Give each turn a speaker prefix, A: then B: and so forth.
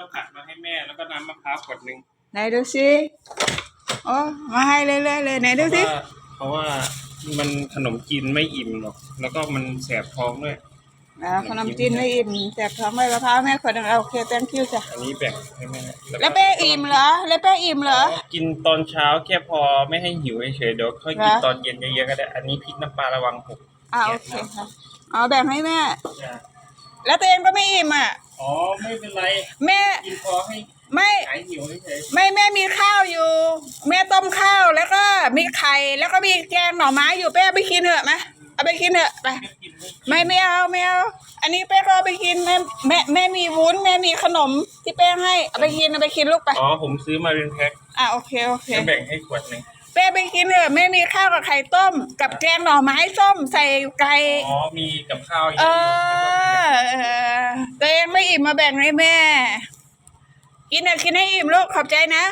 A: ข้าวผัดมาให้แม่แล้วก็น้ำมะพร้าวขวดหนึ่ง
B: ไหนดูสิโอ้มาให้เรื่อยๆเลยไหนดูสิ
A: เพราะว่าเพราะว่ามันขนมจีนไม่อิ่มหรอก แล้วก็มันแสบท้องด้วย
B: อ่าขนมจีนไม่อิ่มแจกท้องใบมะพร้าวแม่ขวดหนึงเอาโอเค thank you จ้ะ
A: อันนี้แบ่งให้แม่
B: แล้วเป้อิ่มเหรอแล้วเป้อิ่มเหรอ
A: กินตอนเช้าแค่พอไม่ให้หิวเฉยๆเดี๋ยวค่อยกิน
B: เหรอ
A: ตอนเย็นเยอะๆก็ได้ อันนี้พริกน้ำปลาระวังหก
B: อ่าโอเคค่ะอ๋อแบ่งให้แม่
A: จ้ะ
B: แล้วตัวเองก็ไม่อิ่มอะ
A: อ๋อไม่เป็นไร
B: แม่
A: กินพอให้
B: ไม่
A: หายหิวเฉย
B: ไม่แม่มีข้าวอยู่ แม่ต้มข้าวแล้วก็มีไข่แล้วก็มีแกงหน่อไม้อยู่เป้เอาไปกินเถอะมะเอาไปกินเถอะไป
A: ๆกินไม่
B: ไม่ไม่เอาไม่เอาอันนี้เป้ก็เอาไปกินแม่แม่แม่มีวุ้นแม่มีขนมที่เป้ให้เอาไปกินเอาไปกินลูกไป
A: อ๋อผมซื้อมาเป็นแพ็ค
B: อะโอเคโอเค
A: จะแบ่งให้ขวดหนึ่ง
B: เป้ไปกินเถอะแม่มีข้าวกับไข่ต้ม กับแกงหน่อไม้ส้มใส่ไก่
A: อ๋อมีกับข้าวอยู่
B: เออเออ ตังไม่อิ่มมาแบ่งให้แม่ กินเถอะกินให้อิ่มลูกขอบใจนะ